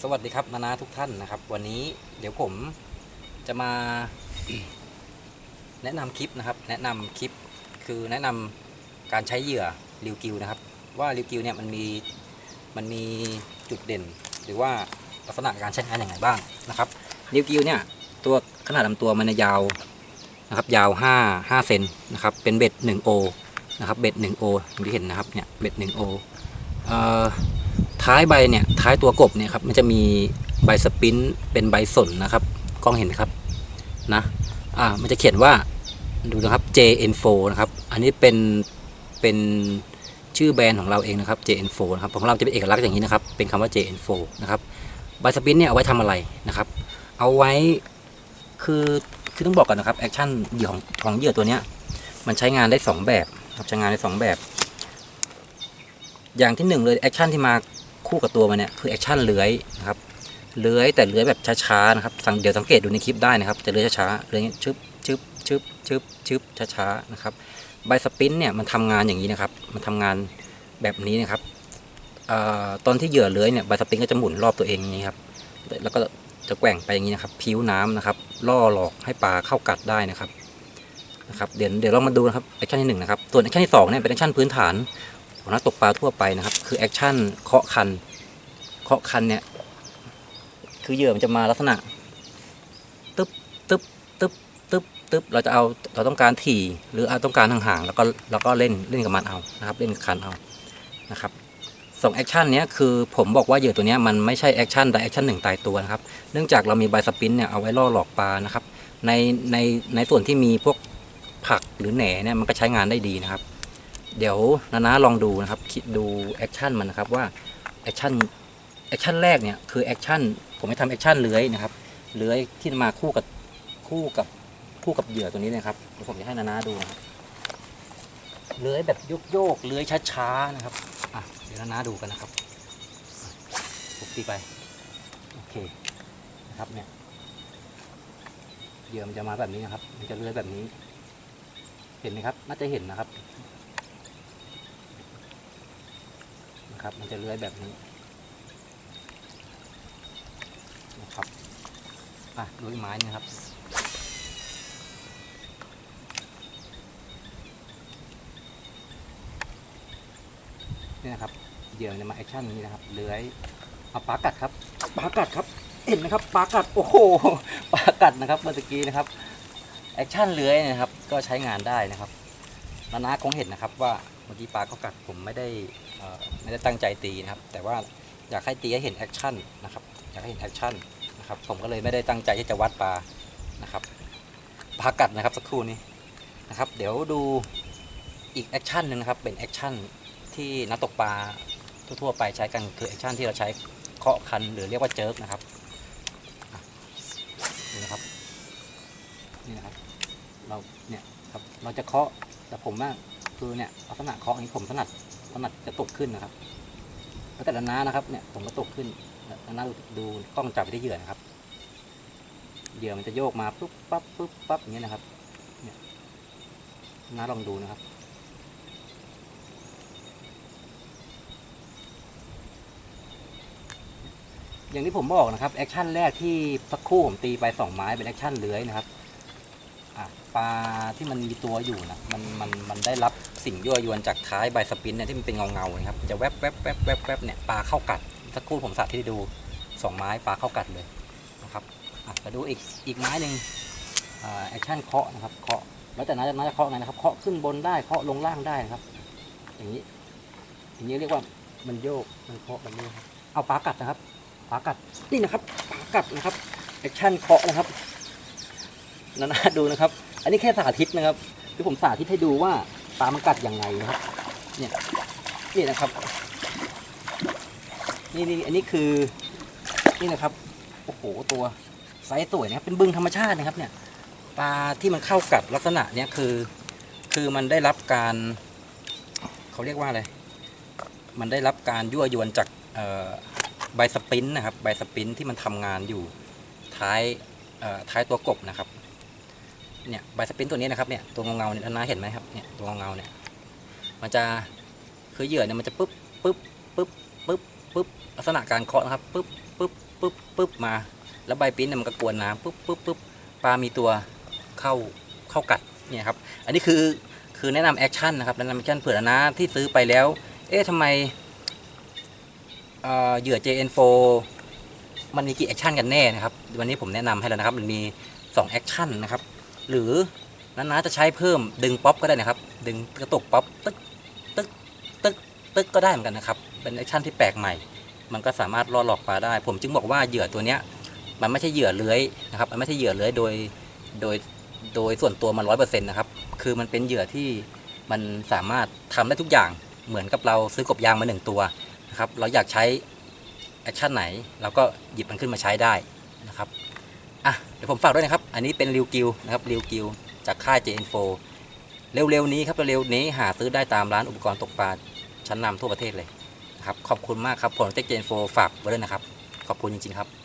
สวัสดีครับนานาทุกท่านนะครับ วันนี้เดี๋ยวผมจะมาแนะนำคลิปนะครับ แนะนำคลิปคือแนะนำการใช้เหยื่อริวกิวนะครับ ว่าริวกิวเนี่ยมันมีมันมีจุดเด่น หรือว่าลักษณะการใช้งานอย่างไรบ้างนะครับริวกิวเนี่ยตัวขนาดลำตัวมันยาวนะครับ ยาว 5 5เซนนะครับเป็นเบ็ด1โอนะครับเบ็ด1โออย่างที่เห็นนะครับเนี่ยเบ็ด1โอเอ่อ ท้ายใบเนี่ยท้ายตัวกบเนี่ยครับมันจะมีใบสปรินต์เป็นใบสนนะครับกล้องเห็นครับนะอ่ามันจะเขียนว่าดูนะครับ JN4 นะครับอันนี้เป็นเป็นชื่อแบรนด์ของเราเองนะครับ JN4 นะครับของเราจะเป็นเอกลักษณ์อย่างนี้นะครับ เป็นคำว่า JN4 นะครับใบสปรินต์เนี่ยเอาไว้ทำอะไรนะครับ เอาไว้คือคือต้องบอกกันนะครับแอคชั่นเหยื่อของของเหยื่อตัวเนี้ยมันใช้งานได้สองแบบครับใช้งานได้สองแบบ อย่างที่หนึ่งเลยแอคชั่นที่มา คู่กับตัวมันเนี่ยคือแอคชั่นเลื้อยนะครับเลื้อยแต่เลื้อยแบบช้าๆนะครับสังเดี๋ยวสังเกตดูในคลิปได้นะครับจะเลื้อยช้าๆเลื้อยอย่างเงี้ยชึบชึบชึบชึบชึบช้าๆนะครับใบสปินเนี่ยมันทำงานอย่างนี้นะครับ มันทำงานแบบนี้นะครับอตอนที่เหยื่อเลื้อยเนี่ยใบสปรินก็จะหมุนรอบตัวเองอย่างนี้ครับ แล้วก็จะแกว่งไปอย่างนี้นะครับผิวน้ำนะครับ ล่อหลอกให้ปลาเข้ากัดได้นะครับนะครับ เดี๋ยวเดี๋ยวเรามาดูนะครับแอคชั่นที่หนึ่งนะครับ ส่วนแอคชั่นที่สองเนี่ยเป็นแอคชั่นพื้นฐาน ของนักตกปลาทั่วไปนะครับ คือแอคชั่นเคาะคัน เคาะคันเนี่ย คือเหยื่อมันจะมาลักษณะตึ๊บตึ๊บตึ๊บตึ๊บตึ๊บเราจะเอาเราต้องการถี่หรือเอาต้องการห่างๆแล้วก็แล้วก็เล่นเล่นกับมันเอานะครับ เล่นกับคันเอานะครับสองแอคชั่นเนี้ยคือผมบอกว่าเหยื่อตัวเนี้ยมันไม่ใช่แอคชั่นใดแอคชั่นหนึ่งตายตัวนะครับ เนื่องจากเรามีใบสปินเนี่ยเอาไว้ล่อหลอกปลานะครับ ในในในส่วนที่มีพวกผักหรือแหน่เนี่ยมันก็ใช้งานได้ดีนะครับ เดี๋ยวนานาลองดูนะครับ คิดดูแอคชั่นมันนะครับว่าแอคชั่นแอคชั่นแรกเนี่ยคือแอคชั่นผมให้ทำแอคชั่นเลื้อยนะครับเลื้อยที่มาคู่กับคู่กับคู่กับเหยื่อตัวนี้นะครับเดี๋ยวผมจะให้นานาดูนะครับเลื้อยแบบโยกโยกๆเลื้อยช้าๆนะครับอะเดี๋ยวนานาดูกันนะครับอะผมตีไปโอเคนะครับเนี่ยเหยื่อมันจะมาแบบนี้นะครับ มันจะเลื้อยแบบนี้ เห็นไหมครับ น่าจะเห็นนะครับ นะครับ มันจะเลื้อยแบบนี้นะครับอะดูอีกไม้นึงครับนี่นะครับเหยื่อเนี่ยมาแอคชั่นนี้นะครับเลื้อยเอาปลากัดครับปลากัดครับเห็นไหมครับปลากัดโอ้โหปลากัดนะครับเมื่อกี้นะครับแอคชั่นเลื้อยนะครับ ก็ใช้งานได้นะครับ นานาคงเห็นนะครับว่าเมื่อกี้ปลาเขากัดผมไม่ได้ไม่ได้ตั้งใจตีนะครับ แต่ว่าอยากให้ตีให้เห็นแอคชั่นนะครับอยากให้เห็นแอคชั่นนะครับผมก็เลยไม่ได้ตั้งใจที่จะวัดปลานะครับปลากัดนะครับสักครู่นี้นะครับ เดี๋ยวดูอีกแอคชั่นหนึ่งนะครับเป็นแอคชั่นที่นักตกปลาทั่วๆไปใช้กันคือแอคชั่นที่เราใช้เคาะคันหรือเรียกว่าเจิร์กนะครับนี่นะครับนี่นะครับเราเนี่ยครับเราจะเคาะ แต่ผมว่าคือเนี่ยลักษณะเคาะนี้ผมถนัดถนัดจะตกขึ้นนะครับแล้วแต่ละน้านะครับเนี่ยผมก็ตกขึ้นน้าดูดูกล้องจับไปที่เหยื่อนะครับเหยื่อมันจะโยกมาปุ๊บปั๊บปุ๊บปั๊บอย่างเงี้ยนะครับเนี่ยน้าลองดูนะครับอย่างที่ผมบอกนะครับแอคชั่นแรกที่สักคู่ผมตีไปสองไม้เป็นแอคชั่นเลื้อยนะครับ ปลาที่มันมีตัวอยู่นะมันมันมันได้รับสิ่งยั่วยวนจากท้ายใบสปรินเนี่ยที่มันเป็นเงาเงาๆนะครับจะแวบแวบแวบแวบแวบเนี่ยปลาเข้ากัดสักครู่ผมสาธิตให้ดูสองไม้ปลาเข้ากัดเลยนะครับอะมาดูอีกอีกไม้หนึ่งอ่าแอคชั่นเคาะนะครับเคาะแล้วจากนั้นจากนั้นจะเคาะไงนะครับเคาะขึ้นบนได้เคาะลงล่างได้นะครับ อย่างนี้ อย่างนี้เรียกว่ามันโยกมันเคาะแบบนี้เอาปลากัดนะครับปลากัดนี่นะครับปลากัดนะครับแอคชั่นเคาะนะครับ นานาดูนะครับ อันนี้แค่สาธิตนะครับที่ผมสาธิตให้ดูว่าปลามันกัดยังไงนะครับ เนี่ยนี่นะครับ นี่นี่อันนี้คือ นี่นะครับ โอ้โห ตัวไซส์สวยนะครับ เป็นบึงธรรมชาตินะครับ เนี่ย ปลาที่มันเข้ากัดลักษณะเนี้ยคือ คือมันได้รับการ เขาเรียกว่าอะไร มันได้รับการยั่วยวนจากใบสปรินต์นะครับ ใบสปรินต์ที่มันทำงานอยู่ท้ายท้ายตัวกบนะครับ เนี่ยใบสปรินต์ตัวนี้นะครับเนี่ยตัวเงาเงาเนี่ยน้าเห็นไหมครับเนี่ยตัวเงาเงาเนี่ยมันจะคือเหยื่อเนี่ยมันจะปึ๊บปึ๊บปึ๊บปึ๊บปึ๊บลักษณะการเคาะนะครับปึ๊บปึ๊บปุ๊บปุ๊บมา แล้วใบปิ้นเนี่ยมันก็กวนน้ำปุ๊บปุ๊บปุ๊บปลามีตัวเข้าเข้ากัดเนี่ยครับอันนี้คือคือแนะนำแอคชั่นนะครับแนะนำแอคชั่นเผื่อนะที่ซื้อไปแล้ว เอ๊ะทำไมเอ่อเหยื่อ JN4 มันมีกี่แอคชั่นกันแน่นะครับ วันนี้ผมแนะนำให้แล้วนะครับ มันมี2แอคชั่นนะครับ หรือนาๆจะใช้เพิ่มดึงป๊อปก็ได้นะครับ ดึงกระตุกป๊อปตึ๊กตึ๊กตึ๊กตึ๊กก็ได้เหมือนกันนะครับ เป็นแอคชั่นที่แปลกใหม่ มันก็สามารถล่อหลอกปลาได้ ผมจึงบอกว่าเหยื่อตัวเนี้ยมันไม่ใช่เหยื่อเลื้อยนะครับ มันไม่ใช่เหยื่อเลื้อยโดยโดยโดยส่วนตัวมันร้อยเปอร์เซ็นต์นะครับ คือมันเป็นเหยื่อที่มันสามารถทำได้ทุกอย่าง เหมือนกับเราซื้อกบยางมาหนึ่งตัวนะครับ เราอยากใช้แอคชั่นไหนเราก็หยิบมันขึ้นมาใช้ได้นะครับ ดี๋ยวผมฝากด้วยนะครับ อันนี้เป็นริวกิวนะครับริวกิวจากค่าย JN4 เร็วๆนี้ครับเร็วๆนี้หาซื้อได้ตามร้านอุปกรณ์ตกปลาชั้นนำทั่วประเทศเลยนะครับขอบคุณมากครับผมเต็ก JN4 ฝากไว้ด้วยนะครับ ขอบคุณจริงๆครับ